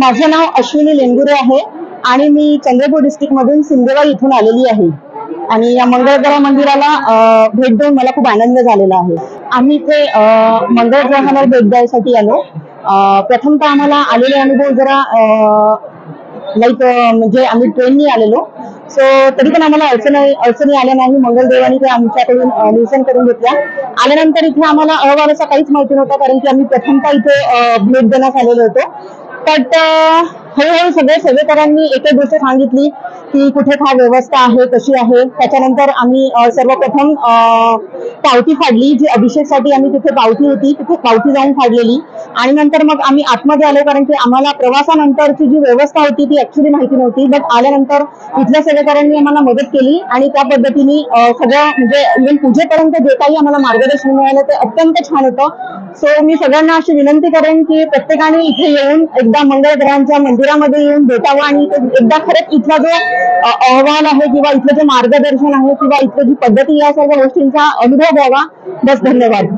माझं नाव अश्विनी लेंगुरे आहे आणि मी चंद्रपूर डिस्ट्रिक्ट मधून सिंदेवाड इथून आलेली आहे. आणि या मंगळग्रह मंदिराला भेट देऊन मला खूप आनंद झालेला आहे. आम्ही इथे मंगळग्रहाला भेट द्यायसाठी आलो. प्रथमतः आम्हाला आलेले अनुभव जरा लाईक म्हणजे आम्ही ट्रेननी आलेलो. सो तरी पण आम्हाला अडचणी अडचणी आल्या नाही. मंगलदेवानी ते आमच्याकडून निरसन करून घेतल्या. आल्यानंतर इथे आम्हाला अहवाल असा काहीच माहिती नव्हता कारण की आम्ही प्रथमतः इथे भेट देण्यास आलेलो होतो. बट हळूहळू सगळे सेवेकरांनी एक एक गोष्ट सांगितली की कुठे काय व्यवस्था आहे कशी आहे. त्याच्यानंतर आम्ही सर्वप्रथम पावती फाडली जी अभिषेकसाठी आम्ही तिथे पावती होती तिथे पावती जाऊन फाडलेली. आणि नंतर मग आम्ही आतमध्ये आलो कारण की आम्हाला प्रवासानंतरची जी व्यवस्था होती ती ऍक्च्युली माहिती नव्हती. बट आल्यानंतर इथल्या सेवेकरांनी आम्हाला मदत केली आणि त्या पद्धतीने सगळं म्हणजे इव्हन पूजेपर्यंत जे काही आम्हाला मार्गदर्शन मिळालं ते अत्यंत छान होतं. सो मी सगळ्यांना अशी विनंती करेन की प्रत्येकाने इथे येऊन एकदा मंगळ ग्रहांच्या मंदिर केंद्रामध्ये येऊन भेटावं आणि एकदा खरंच इथला जो अहवाल आहे किंवा इथलं जे मार्गदर्शन आहे किंवा इथलं जी पद्धती या सर्व गोष्टींचा अनुभव व्हावा बस धन्यवाद.